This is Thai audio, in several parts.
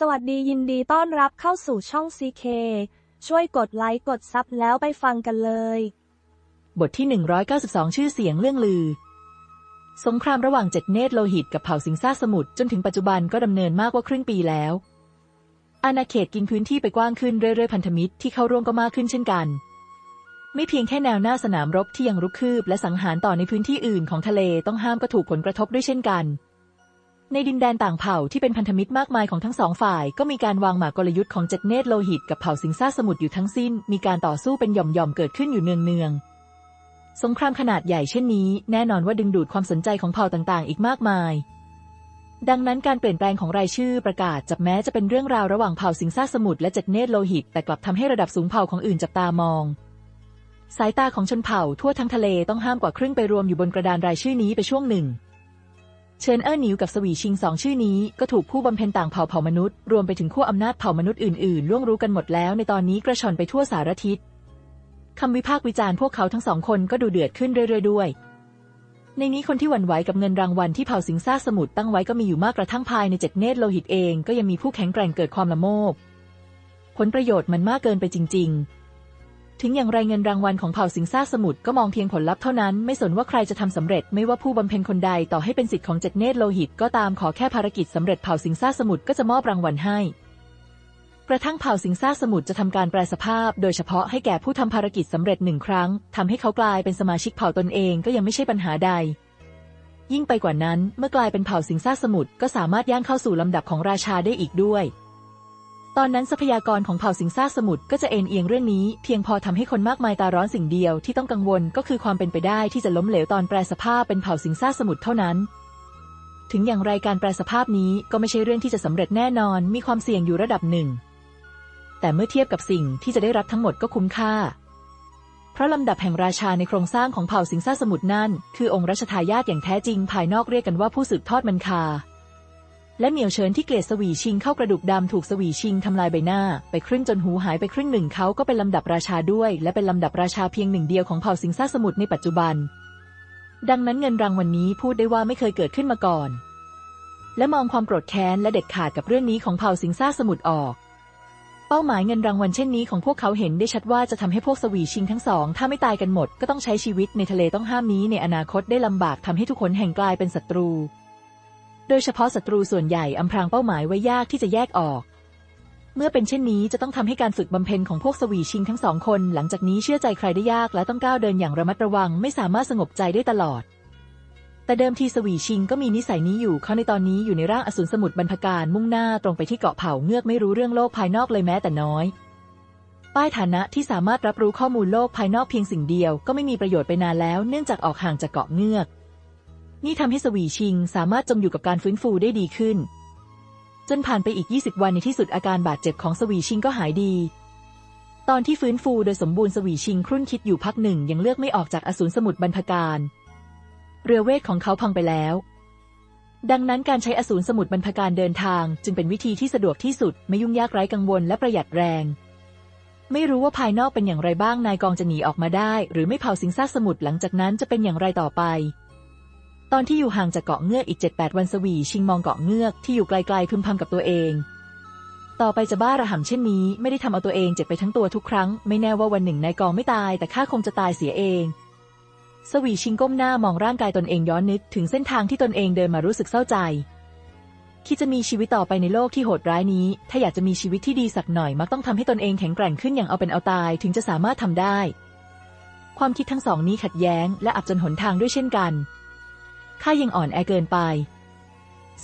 สวัสดียินดีต้อนรับเข้าสู่ช่อง CK ช่วยกดไลค์กดซับแล้วไปฟังกันเลย บทที่ 192 ชื่อเสียงเรื่องลือ สงครามระหว่างเจ็ดเนตรโลหิตกับเผ่าสิงซ่าสมุทรจนถึงปัจจุบันก็ดำเนินมากกว่าครึ่งปีแล้ว อาณาเขตกินพื้นที่ไปกว้างขึ้นเรื่อยๆพันธมิตรที่เข้าร่วมก็มากขึ้นเช่นกัน ไม่เพียงแค่แนวหน้าสนามรบที่ยังรุกคืบและสังหารต่อในพื้นที่อื่นของทะเลต้องห้ามก็ถูกผลกระทบด้วยเช่นกัน ในดินแดนต่างเผ่าที่เป็นพันธมิตรมากมายของทั้งสองฝ่าย ก็มีการวางหมากกลยุทธ์ของเจ็ดเนตรโลหิตกับเผ่าสิงซ่าสมุทรอยู่ทั้งสิ้น มีการต่อสู้เป็นหย่อมๆเกิดขึ้นอยู่เนืองๆสงครามขนาดใหญ่เช่นนี้ แน่นอนว่าดึงดูดความสนใจของเผ่าต่างๆ อีกมากมาย ดังนั้นการเปลี่ยนแปลงของรายชื่อประกาศจับแม้จะเป็นเรื่องราวระหว่างเผ่าสิงซ่าสมุทรและเจ็ดเนตรโลหิต แต่กลับทำให้ระดับสูงเผ่าของอื่นจับตามอง สายตาของชนเผ่าทั่วทั้งทะเลต้องห้ามกว่าครึ่งไปรวมอยู่บนกระดานรายชื่อนี้ไปช่วงหนึ่ง เชิญเออร์นิวกับสวีชิงสองชื่อนี้ก็ถูกผู้บำเพ็ญต่างเผ่าเผ่ามนุษย์ รวมไปถึงขั้วอำนาจเผ่ามนุษย์อื่นๆล่วงรู้กันหมดแล้วในตอนนี้กระชอนไปทั่วสารทิศคำวิพากษ์วิจารณ์พวกเขาทั้งสองคนก็ดูเดือดขึ้นเรื่อยๆด้วย ในนี้คนที่หวั่นไหวกับเงินรางวัลที่เผ่าสิงซ่าสมุทรตั้งไว้ก็มีอยู่มากกระทั่งภายในเจ็ดเนตรโลหิตเอง ก็ยังมีผู้แข็งแกร่งเกิดความละโมบ ผลประโยชน์มันมากเกินไปจริง ๆ ถึงอย่างไรเงินรางวัลของเผ่าสิงซ่าสมุทรก็มองเพียงผลลัพธ์เท่านั้น ไม่สนว่าใครจะทำสำเร็จไม่ว่าผู้บำเพ็ญคนใดต่อให้เป็นสิทธิ์ของเจ็ดเนตรโลหิต ก็ตามขอแค่ภารกิจสำเร็จเผ่าสิงซ่าสมุทรก็จะมอบรางวัลให้ กระทั่งเผ่าสิงซ่าสมุทรจะทำการแปลสภาพ โดยเฉพาะให้แก่ผู้ทำภารกิจสำเร็จหนึ่งครั้งทำให้เขากลายเป็นสมาชิกเผ่าตนเองก็ยังไม่ใช่ปัญหาใด ยิ่งไปกว่านั้นเมื่อกลายเป็นเผ่าสิงซ่าสมุทรก็สามารถย่างเข้าสู่ลำดับของราชาได้อีกด้วย ตอนนั้นทรัพยากรของเผ่าสิงซ่าสมุทรก็จะเอ็นเอียงเรื่องนี้ เพียงพอทำให้คนมากมายตาร้อนสิ่งเดียวที่ต้องกังวลก็คือความเป็นไปได้ที่จะล้มเหลวตอนแปลสภาพเป็นเผ่าสิงซ่าสมุทรเท่านั้น ถึงอย่างไรการแปลสภาพนี้ก็ไม่ใช่เรื่องที่จะสำเร็จแน่นอน มีความเสี่ยงอยู่ระดับหนึ่ง แต่เมื่อเทียบกับสิ่งที่จะได้รับทั้งหมดก็คุ้มค่า เพราะลำดับแห่งราชาในโครงสร้างของเผ่าสิงซ่าสมุทรนั่น คือองค์รัชทายาทอย่างแท้จริง ภายนอกเรียกกันว่าผู้สืบทอดมันคา และเหมียวเฉินที่เกลียดสวีชิงเข้ากระดูกดำถูกสวีชิงทำลายใบหน้า ไปครึ่งจนหูหายไปครึ่งหนึ่งเขาก็เป็นลำดับราชาด้วย และเป็นลำดับราชาเพียงหนึ่งเดียวของเผ่าสิงซ่าสมุทรในปัจจุบัน ดังนั้นเงินรางวัลนนี้พูดได้ว่าไม่เคยเกิดขึ้นมาก่อน และมองความโกรธแค้นและเด็ดขาดกับเรื่องนี้ของเผ่าสิงซ่าสมุทรออก เป้าหมายเงินรางวัลเช่นนี้ของพวกเขาเห็นได้ชัดว่าจะทำให้พวกสวีชิงทั้งสองถ้าไม่ตายกันหมด ก็ต้องใช้ชีวิตในทะเลต้องห้ามนี้ในอนาคตได้ลำบากทำให้ทุกคนแห่งกลายเป็นศัตรู โดยเฉพาะศัตรูส่วนใหญ่อำพรางเป้าหมายไว้ยากที่จะแยกออก เมื่อเป็นเช่นนี้จะต้องทำให้การฝึกบำเพ็ญของพวกสวีชิงทั้งสองคน หลังจากนี้เชื่อใจใครได้ยากและต้องก้าวเดินอย่างระมัดระวัง ไม่สามารถสงบใจได้ตลอด แต่เดิมทีสวีชิงก็มีนิสัยนี้อยู่เขาในตอนนี้อยู่ในร่างอสูรสมุทรบรรพการมุ่งหน้าตรงไปที่เกาะเผ่าเงือกไม่รู้เรื่องโลกภายนอกเลยแม้แต่น้อยป้ายฐานะที่สามารถรับรู้ข้อมูลโลกภายนอกเพียงสิ่งเดียวก็ไม่มีประโยชน์ไปนานแล้ว เนื่องจากออกห่างจากเกาะเงือก นี่ทำให้สวีชิงสามารถจมอยู่กับการฟื้นฟูได้ดีขึ้น จนผ่านไปอีก 20 วันในที่สุดอาการบาดเจ็บของสวีชิงก็หายดี ตอนที่ฟื้นฟูโดยสมบูรณ์สวีชิงครุ่นคิดอยู่พักหนึ่งยังเลือกไม่ออกจากอสูรสมุทรบรรพการ เรือเวทของเขาพังไปแล้ว ดังนั้นการใช้อสูรสมุทรบรรพการเดินทาง จึงเป็นวิธีที่สะดวกที่สุดไม่ยุ่งยากไร้กังวลและประหยัดแรงไม่รู้ว่าภายนอกเป็นอย่างไรบ้างนายกองจะหนีออกมาได้ หรือไม่เผาสิงซ่าสมุทรหลังจากนั้นจะเป็นอย่างไรต่อไป ตอนที่อยู่ห่างจากเกาะเงือกอีก 7-8 วันสวีชิงมองเกาะเงือกที่อยู่ไกลๆพึมพำกับตัวเอง ต่อไปจะบ้าระห่ำเช่นนี้ ไม่ได้ทำเอาตัวเองเจ็บไปทั้งตัวทุกครั้ง ไม่แน่ว่าวันหนึ่งนายกองไม่ตาย แต่ข้าคงจะตายเสียเอง สวีชิงก้มหน้ามองร่างกายตนเองย้อนนึกถึงเส้นทางที่ตนเองเดินมารู้สึกเศร้าใจคิดจะมีชีวิตต่อไปในโลกที่โหดร้ายนี้ ถ้าอยากจะมีชีวิตที่ดีสักหน่อย มักต้องทำให้ตนเองแข็งแกร่งขึ้นอย่างเอาเป็นเอาตายถึงจะสามารถทำได้ ความคิดทั้งสองนี้ขัดแย้ง และอับจนหนทางด้วยเช่นกัน ข้ายังอ่อนแอเกินไป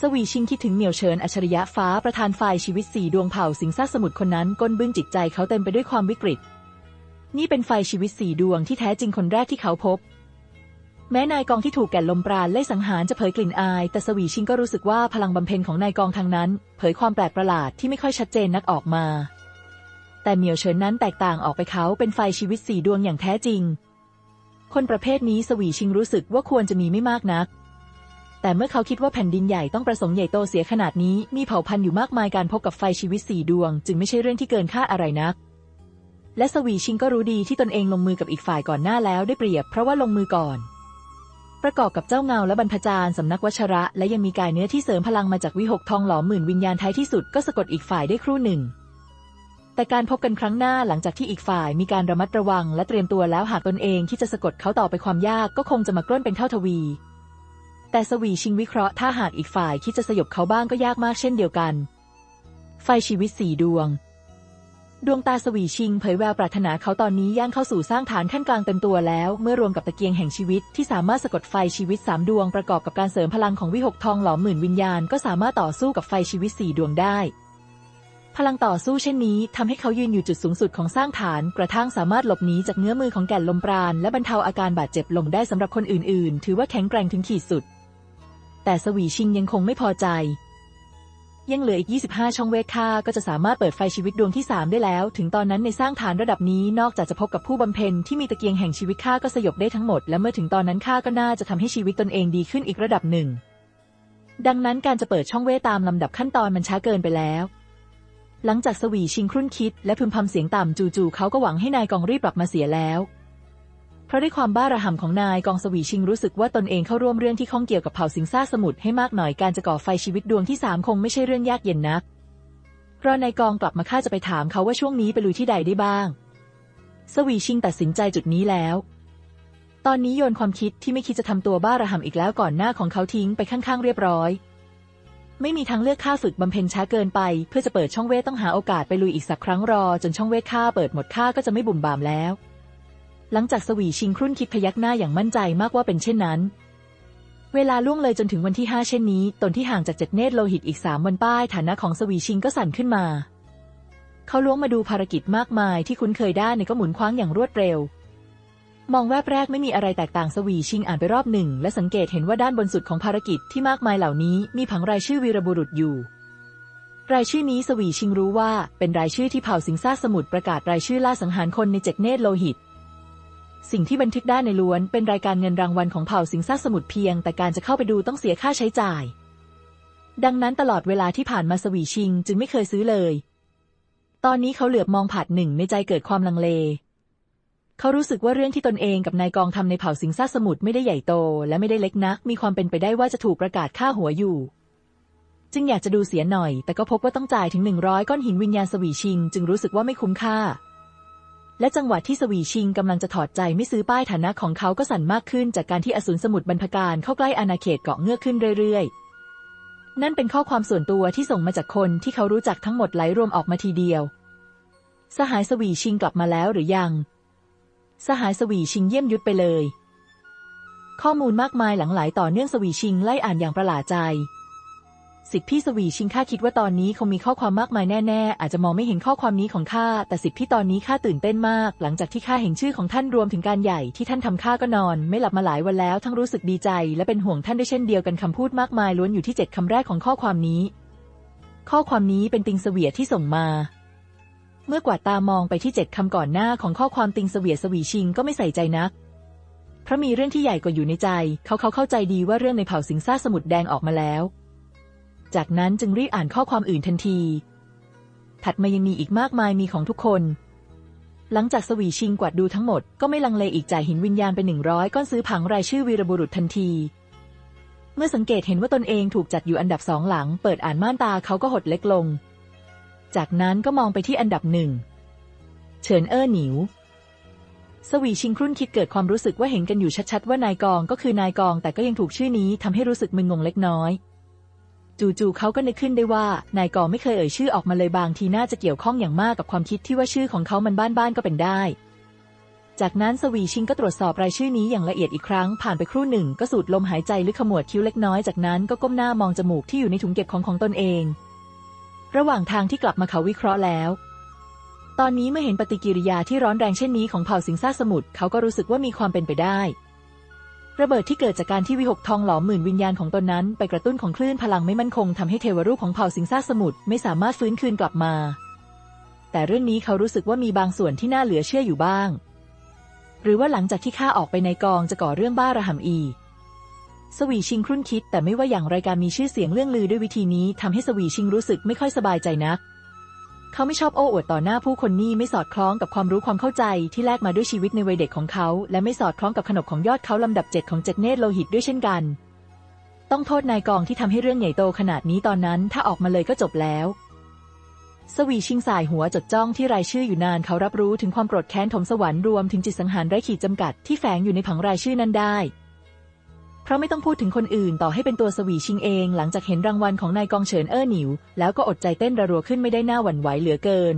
สวีชิงคิดถึงเหมียวเฉินอัจฉริยะฟ้าประธานฝ่ายชีวิตสี่ดวงเผ่าสิงซ่าสมุทรคนนั้นก้นบึ้งจิตใจเขาเต็มไปด้วยความวิกฤต นี่เป็นไฟชีวิตสี่ดวงที่แท้จริงคนแรกที่เขาพบ แม้นายกองที่ถูกแก่ลมปราณไล่สังหารจะเผยกลิ่นอาย แต่สวีชิงก็รู้สึกว่าพลังบำเพ็ญของนายกองทางนั้น เผยความแปลกประหลาดที่ไม่ค่อยชัดเจนนักออกมา แต่เหมียวเฉินนั้นแตกต่างออกไปเขาเป็นไฟชีวิตสี่ดวงอย่างแท้จริงคนประเภทนี้สวีชิงรู้สึกว่าควรจะมีไม่มากนัก แต่เมื่อเขาคิดว่าแผ่นดินใหญ่ต้องประสงค์ใหญ่โตเสียขนาดนี้ มีเผ่าพันธุ์อยู่มากมายการพบกับไฟชีวิตสี่ดวง จึงไม่ใช่เรื่องที่เกินคาดอะไรนัก และสวีชิงก็รู้ดีที่ตนเองลงมือกับอีกฝ่ายก่อนหน้าแล้วได้เปรียบเพราะว่าลงมือก่อน ประกอบกับเจ้าเงาและบรรพจารย์สำนักวัชระ และยังมีกายเนื้อที่เสริมพลังมาจากวิหกทองหลอมหมื่นวิญญาณท้ายที่สุดก็สะกดอีกฝ่ายได้ครู่หนึ่งแต่การพบกันครั้งหน้าหลังจากที่อีกฝ่ายมีการระมัดระวังและเตรียมตัวแล้วหากตนเองที่จะสะกดเขาต่อไปความยากก็คงจะมากล้นเป็นเท่าทวี แต่สวีชิงวิเคราะห์ถ้าหากอีกฝ่ายคิดจะสยบเขาบ้างก็ยากมากเช่นเดียวกัน ไฟชีวิตสี่ดวง ดวงตาสวีชิงเผยแววปรารถนาเขาตอนนี้ย่างเข้าสู่สร้างฐานขั้นกลางเต็มตัวแล้ว เมื่อรวมกับตะเกียงแห่งชีวิตที่สามารถสะกดไฟชีวิตสามดวงประกอบกับการเสริมพลังของวิหกทองหลอมหมื่นวิญญาณก็สามารถต่อสู้กับไฟชีวิตสี่ดวงได้พลังต่อสู้เช่นนี้ทำให้เขายืนอยู่จุดสูงสุดของสร้างฐาน กระทั่งสามารถหลบหนีจากเงื้อมือของแก่นลมปราณและบรรเทาอาการบาดเจ็บลงได้สำหรับคนอื่นๆ ถือว่าแข็งแกร่งถึงขีดสุด แต่สวีชิงยังคงไม่พอใจ ยังเหลืออีก 25 ช่องเวทค่าก็จะสามารถเปิดไฟชีวิตดวงที่ 3 ได้แล้ว ถึงตอนนั้นในสร้างฐานระดับนี้นอกจากจะพบกับผู้บำเพ็ญที่มีตะเกียงแห่งชีวิตข้าก็สยบได้ทั้งหมด และเมื่อถึงตอนนั้นข้าก็น่าจะทำให้ชีวิตตนเองดีขึ้นอีกระดับหนึ่ง ดังนั้นการจะเปิดช่องเวทตามลำดับขั้นตอนมันช้าเกินไปแล้วหลังจากสวีชิงครุ่นคิดและพึมพำเสียงต่ำจู่ๆเขาก็หวังให้นายกองรีบกลับมาเสียแล้ว ราะด้วยความบ้าระห่ำของนายกองสวีชิงรู้สึกว่าตนเองเข้าร่วมเรื่องที่ข้องเกี่ยวกับเผ่าสิงซ่าสมุทรให้มากหน่อยการจะก่อไฟชีวิตดวงที่สามคงไม่ใช่เรื่องยากเย็นนักรอนายกองกลับมาข้าจะไปถามเขาว่าช่วงนี้ไปลุยที่ใดได้บ้าง สวีชิงตัดสินใจจุดนี้แล้ว ตอนนี้โยนความคิดที่ไม่คิดจะทำตัวบ้าระห่ำอีกแล้วก่อนหน้าของเขาทิ้งไปข้างๆเรียบร้อย ไม่มีทางเลือกค่าฝึกบำเพ็ญช้าเกินไป เพื่อจะเปิดช่องเวทต้องหาโอกาสไปลุยอีกสักครั้งรอ จนช่องเวทค่าเปิดหมดค่าก็จะไม่บุ่มบามแล้ว หลังจากสวีชิงครุ่นคิดพยักหน้าอย่างมั่นใจมากว่าเป็นเช่นนั้น เวลาล่วงเลยจนถึงวันที่ห้าเช่นนี้ ตนที่ห่างจากเจ็ดเนตรโลหิตอีกสามวันป้ายฐานะของสวีชิงก็สั่นขึ้นมา เขาล้วงมาดูภารกิจมากมายที่คุ้นเคยได้ในก็หมุนคว้างอย่างรวดเร็ว มองแวบแรกไม่มีอะไรแตกต่างสวีชิงอ่านไปรอบหนึ่ง และสังเกตเห็นว่าด้านบนสุดของภารกิจที่มากมายเหล่านี้ มีผังรายชื่อวีรบุรุษอยู่รายชื่อนี้สวีชิงรู้ว่าเป็นรายชื่อที่เผ่าสิงซ่าสมุทรประกาศรายชื่อล่าสังหารคนในเจ็ดเนตรโลหิต สิ่งที่บันทึกได้ในล้วนเป็นรายการเงินรางวัลของเผ่าสิงซ่าสมุทรเพียง แต่การจะเข้าไปดูต้องเสียค่าใช้จ่าย ดังนั้นตลอดเวลาที่ผ่านมาสวีชิงจึงไม่เคยซื้อเลย ตอนนี้เขาเหลือบมองผาดหนึ่งในใจเกิดความลังเล เขารู้สึกว่าเรื่องที่ตนเองกับนายกองทำในเผ่าสิงซ่าสมุทรไม่ได้ใหญ่โต และไม่ได้เล็กนัก มีความเป็นไปได้ว่าจะถูกประกาศฆ่าหัวอยู่ จึงอยากจะดูเสียหน่อย แต่ก็พบว่าต้องจ่ายถึงหนึ่งร้อยก้อนหินวิญญาณสวีชิง จึงรู้สึกว่าไม่คุ้มค่า และจังหวะที่สวีชิงกำลังจะถอดใจไม่ซื้อป้ายฐานะของเขาก็สั่นมากขึ้นจากการที่อสูรสมุทรบรรพการเข้าใกล้อาณาเขตเกาะเงือกขึ้นเรื่อยๆ นั่นเป็นข้อความส่วนตัวที่ส่งมาจากคนที่เขารู้จักทั้งหมดไหลรวมออกมาทีเดียว สหายสวีชิงกลับมาแล้วหรือยัง สหายสวีชิงเยี่ยมยุดไปเลย ข้อมูลมากมายหลังไหลต่อเนื่องสวีชิงไล่อ่านอย่างประหลาดใจ สิทธิพี่สวีชิงข้าคิดว่าตอนนี้คงมีข้อความมากมายแน่ๆ อาจจะมองไม่เห็นข้อความนี้ของข้า แต่สิทธิพี่ตอนนี้ข้าตื่นเต้นมาก หลังจากที่ข้าเห็นชื่อของท่านรวมถึงการใหญ่ที่ท่านทำข้าก็นอน ไม่หลับมาหลายวันแล้วทั้งรู้สึกดีใจ และเป็นห่วงท่านด้วยเช่นเดียวกันคำพูดมากมายล้วนอยู่ที่เจ็ดคำแรกของข้อความนี้ ข้อความนี้เป็นติงเสวียที่ส่งมา เมื่อกวาดตามองไปที่เจ็ดคำก่อนหน้าของข้อความติงเสวียสวีชิงก็ไม่ใส่ใจนักเพราะมีเรื่องที่ใหญ่กว่าอยู่ในใจ เขาเขาเข้าใจดีว่าเรื่องในเผ่าสิงซ่าสมุทรแดงออกมาแล้ว จากนั้นจึงรีบอ่านข้อความอื่นทันที ถัดมายังมีอีกมากมายมีของทุกคน หลังจากสวีชิงกวาดดูทั้งหมดก็ไม่ลังเลอีกจ่ายหินวิญญาณไปหนึ่งร้อยก้อนซื้อผังรายชื่อวีรบุรุษทันที เมื่อสังเกตเห็นว่าตนเองถูกจัดอยู่อันดับสองหลัง เปิดอ่านม่านตาเขาก็หดเล็กลง จากนั้นก็มองไปที่อันดับหนึ่งเฉินเอ้อหนิวสวีชิงครุ่นคิดเกิดความรู้สึกว่าเห็นกันอยู่ชัดๆว่านายกองก็คือนายกองแต่ก็ยังถูกชื่อนี้ทำให้รู้สึกมึนงงเล็กน้อย จู่ๆเขาก็นึกขึ้นได้ว่านายกอไม่เคยเอ่ยชื่อออกมาเลยบางทีน่าจะเกี่ยวข้องอย่างมากกับความคิดที่ว่าชื่อของเขามันบ้านๆก็เป็นได้ จากนั้นสวีชิงก็ตรวจสอบรายชื่อนี้อย่างละเอียดอีกครั้ง ผ่านไปครู่หนึ่งก็สูดลมหายใจลึกขมวดคิ้วเล็กน้อยจากนั้นก็ก้มหน้ามองจมูกที่อยู่ในถุงเก็บของของตนเอง ระหว่างทางที่กลับมาเขาวิเคราะห์แล้วตอนนี้เมื่อเห็นปฏิกิริยาที่ร้อนแรงเช่นนี้ของเผ่าสิงซ่าสมุทรเขาก็รู้สึกว่ามีความเป็นไปได้ ระเบิดที่เกิดจากการที่วิหกทองหลอมหมื่นวิญญาณของตนนั้น ไปกระตุ้นของคลื่นพลังไม่มั่นคงทำให้เทวรูปของเผ่าสิงซ่าสมุทรไม่สามารถฟื้นคืนกลับมา แต่เรื่องนี้เขารู้สึกว่ามีบางส่วนที่น่าเหลือเชื่ออยู่บ้าง หรือว่าหลังจากที่ข้าออกไปในกองจะก่อเรื่องบ้าระห่ำอีสวีชิงครุ่นคิด แต่ไม่ว่าอย่างไรการมีชื่อเสียงเรื่องลือด้วยวิธีนี้ทำให้สวีชิงรู้สึกไม่ค่อยสบายใจนัก เขาไม่ชอบโอ้อวดต่อหน้าผู้คนนี่ไม่สอดคล้องกับความรู้ความเข้าใจที่แลกมาด้วยชีวิตในวัยเด็กของเขา และไม่สอดคล้องกับขนบของยอดเขาลำดับเจ็ดของเจ็ดเนตรโลหิตด้วยเช่นกัน ต้องโทษนายกองที่ทำให้เรื่องใหญ่โตขนาดนี้ตอนนั้นถ้าออกมาเลยก็จบแล้ว สวีชิงสายหัวจดจ้องที่รายชื่ออยู่นานเขารับรู้ถึงความโกรธแค้นถมสวรรค์รวมถึงจิตสังหารไร้ขีดจำกัดที่แฝงอยู่ในผังรายชื่อนั้นได้ เพราะไม่ต้องพูดถึงคนอื่นต่อให้เป็นตัวสวีชิงเอง หลังจากเห็นรางวัลของนายกองเฉินเอ้อหนิว แล้วก็อดใจเต้นระรัวขึ้นไม่ได้หน้าหวั่นไหวเหลือเกิน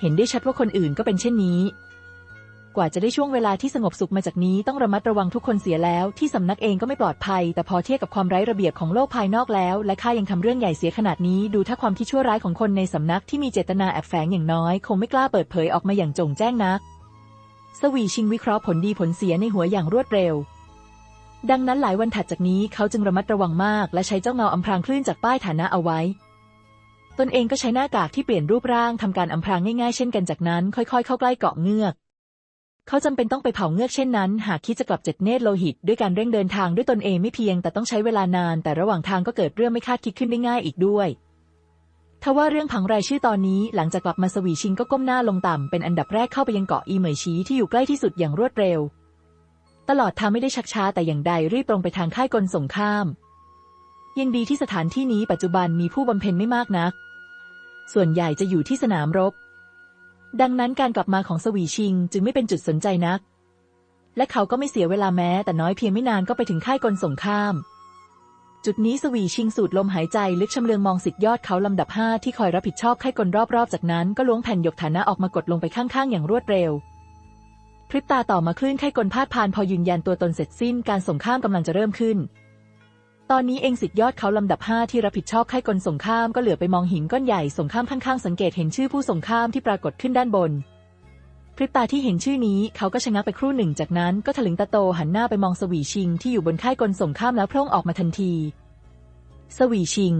เห็นได้ชัดว่าคนอื่นก็เป็นเช่นนี้ กว่าจะได้ช่วงเวลาที่สงบสุขมาจากนี้ต้องระมัดระวังทุกคนเสียแล้ว ที่สำนักเองก็ไม่ปลอดภัย แต่พอเทียบกับความไร้ระเบียบของโลกภายนอกแล้ว และข้ายังทำเรื่องใหญ่เสียขนาดนี้ดูถ้าความที่ชั่วร้ายของคนในสำนักที่มีเจตนาแอบแฝงอย่างน้อย คงไม่กล้าเปิดเผยออกมาอย่างจงแจ้งนัก สวีชิงวิเคราะห์ผลดีผลเสียในหัวอย่างรวดเร็ว ดังนั้นหลายวันถัดจากนี้เขาจึงระมัดระวังมาก และใช้เจ้าเงาอำพรางคลื่นจากป้ายฐานะเอาไว้ ตนเองก็ใช้หน้ากากที่เปลี่ยนรูปร่างทำการอำพรางง่ายๆ เช่นกันจากนั้น ค่อยๆ เข้าใกล้เกาะเงือก เขาจำเป็นต้องไปเผาเงือกเช่นนั้น หากคิดจะกลับเจ็ดเนตรโลหิต ด้วยการเร่งเดินทางด้วยตนเองไม่เพียง แต่ต้องใช้เวลานาน แต่ระหว่างทางก็เกิดเรื่องไม่คาดคิดขึ้นได้ง่ายอีกด้วยทว่าเรื่องผังรายชื่อตอนนี้หลังจากกลับมาสวีชิงก็ก้มหน้าลงต่ำเป็นอันดับแรกเข้าไปยังเกาะอีเหมยชีที่อยู่ใกล้ที่สุดอย่างรวดเร็ว ตลอดทางไม่ได้ชักช้าแต่อย่างใดรีบตรงไปทางค่ายกลส่งข้าม ยังดีที่สถานที่นี้ปัจจุบันมีผู้บำเพ็ญไม่มากนัก ส่วนใหญ่จะอยู่ที่สนามรบ ดังนั้นการกลับมาของสวีชิงจึงไม่เป็นจุดสนใจนัก และเขาก็ไม่เสียเวลาแม้แต่น้อยเพียงไม่นานก็ไปถึงค่ายกลส่งข้าม จุดนี้สวีชิงสูดลมหายใจลึกชำเลืองมองสิทธิยอดเขาลำดับห้าที่คอยรับผิดชอบค่ายกลรอบๆ จากนั้นก็ล้วงแผ่นหยกฐานะออกมากดลงไปข้างๆ อย่างรวดเร็ว พริบตาต่อมาคลื่นค่ายกลพาดพานพอยืนยันตัวตนเสร็จสิ้นการส่งข้ามกำลังจะเริ่มขึ้น ตอนนี้เองสิทธิยอดเขาลำดับห้าที่รับผิดชอบค่ายกลส่งข้ามก็เหลือไปมองหินก้อนใหญ่ส่งข้ามข้างๆสังเกตเห็นชื่อผู้ส่งข้ามที่ปรากฏขึ้นด้านบนพริบตาที่เห็นชื่อนี้เขาก็ชะงักไปครู่หนึ่งจากนั้นก็ถลึงตาโตหันหน้าไปมองสวีชิง ที่อยู่บนค่ายกลส่งข้ามแล้วพร่องออกมาทันที สวีชิง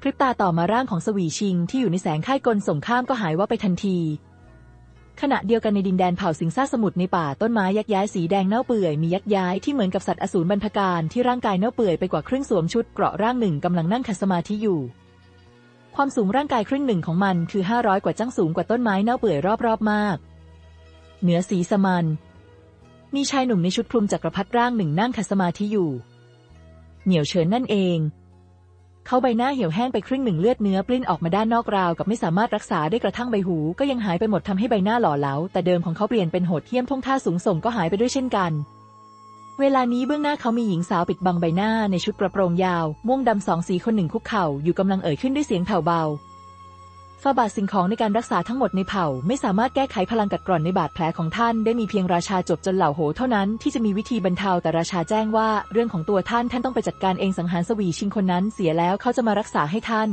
พริบตาต่อมาร่างของสวีชิง ที่อยู่ในแสงค่ายกลส่งข้ามก็หายว่าไปทันที ขณะเดียวกันในดินแดนเผ่าสิงซ่าสมุทรในป่าต้นไม้ยักย้ายสีแดงเน่าเปื่อยมียักย้ายที่เหมือนกับสัตว์อสูรบรรพการที่ร่างกายเน่าเปื่อยไปกว่าครึ่งสวมชุดเกราะร่างหนึ่งกำลังนั่งขัดสมาธิอยู่ ความสูงร่างกายครึ่งหนึ่งของมันคือ 500 กว่าจังสูงกว่าต้นไม้เน่าเปื่อยรอบๆมาก เหนือสีสมัน มีชายหนุ่มในชุดคลุมจักรพรรดิร่างหนึ่งนั่งขัดสมาธิอยู่ เหนียวเฉินนั่นเอง เขาใบหน้าเหี่ยวแห้งไปครึ่งหนึ่งเลือดเนื้อปลิ้นออกมาด้านนอกราวกับไม่สามารถรักษาได้กระทั่งใบหู ก็ยังหายไปหมดทำให้ใบหน้าหล่อเหลาแต่เดิมของเขาเปลี่ยนเป็นโหดเหี้ยมท่งท่าสูงส่งก็หายไปด้วยเช่นกันเวลานี้เบื้องหน้าเขามีหญิงสาวปิดบังใบหน้าในชุดกระโปรงยาว ม่วงดำสองสีคนหนึ่งคุกเข่าอยู่กำลังเอ่ยขึ้นด้วยเสียงแผ่วเบา ฟาบาทสิ่งของในการรักษาทั้งหมดในเผ่า ไม่สามารถแก้ไขพลังกัดกร่อนในบาดแผลของท่าน ได้มีเพียงราชาจบจนเหล่าโหเท่านั้นที่จะมีวิธีบรรเทาแต่ราชาแจ้งว่า เรื่องของตัวท่านท่านต้องไปจัดการเองสังหารสวีชิงคนนั้นเสียแล้วเขาจะมารักษาให้ท่าน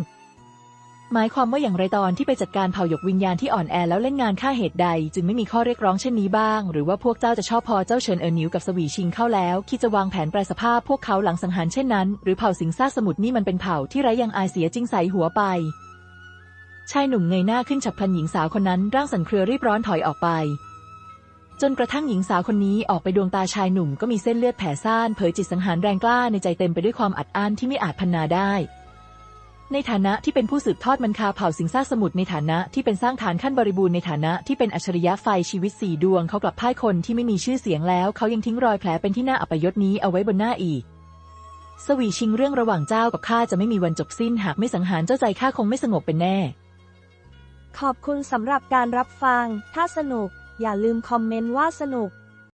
หมายความว่าอย่างไรตอนที่ไปจัดการเผ่าหยกวิญญาณที่อ่อนแอแล้วเล่นงานฆ่าเหตุใด จึงไม่มีข้อเรียกร้องเช่นนี้บ้าง หรือว่าพวกเจ้าจะชอบพอเจ้าเฉินเอ๋อหนิวกับสวีชิงเข้าแล้วคิดจะวางแผนแปรสภาพพวกเขาหลังสังหารเช่นนั้น หรือเผ่าสิงซ่าสมุทรนี่มันเป็นเผ่าที่ไร้ยังอายเสียจริงใสหัวไป ชายหนุ่มเงยหน้าขึ้นฉับพลันหญิงสาวคนนั้นร่างสันเครือรีบร้อนถอยออกไป จนกระทั่งหญิงสาวคนนี้ออกไปดวงตาชายหนุ่มก็มีเส้นเลือดแผ่ซ่านเผยจิตสังหารแรงกล้าในใจเต็มไปด้วยความอัดอั้นที่ไม่อาจพรรณนาได้ ในฐานะที่เป็นผู้สืบทอดมันคาเผ่าสิงซ่าสมุทรในฐานะที่เป็นสร้างฐานขั้นบริบูรณ์ในฐานะที่เป็นอัจฉริยะไฟชีวิตสี่ดวงเขากลับพ่ายคนที่ไม่มีชื่อเสียงแล้วเขายังทิ้งรอยแผลเป็นที่น่าอัปยศนี้เอาไว้บนหน้าอีกสวีชิงเรื่องระหว่างเจ้ากับข้าจะไม่มีวันจบสิ้นหากไม่สังหารเจ้าใจข้าคงไม่สงบเป็นแน่ ขอบคุณสำหรับการรับฟัง ถ้าสนุก อย่าลืมคอมเมนต์ว่าสนุก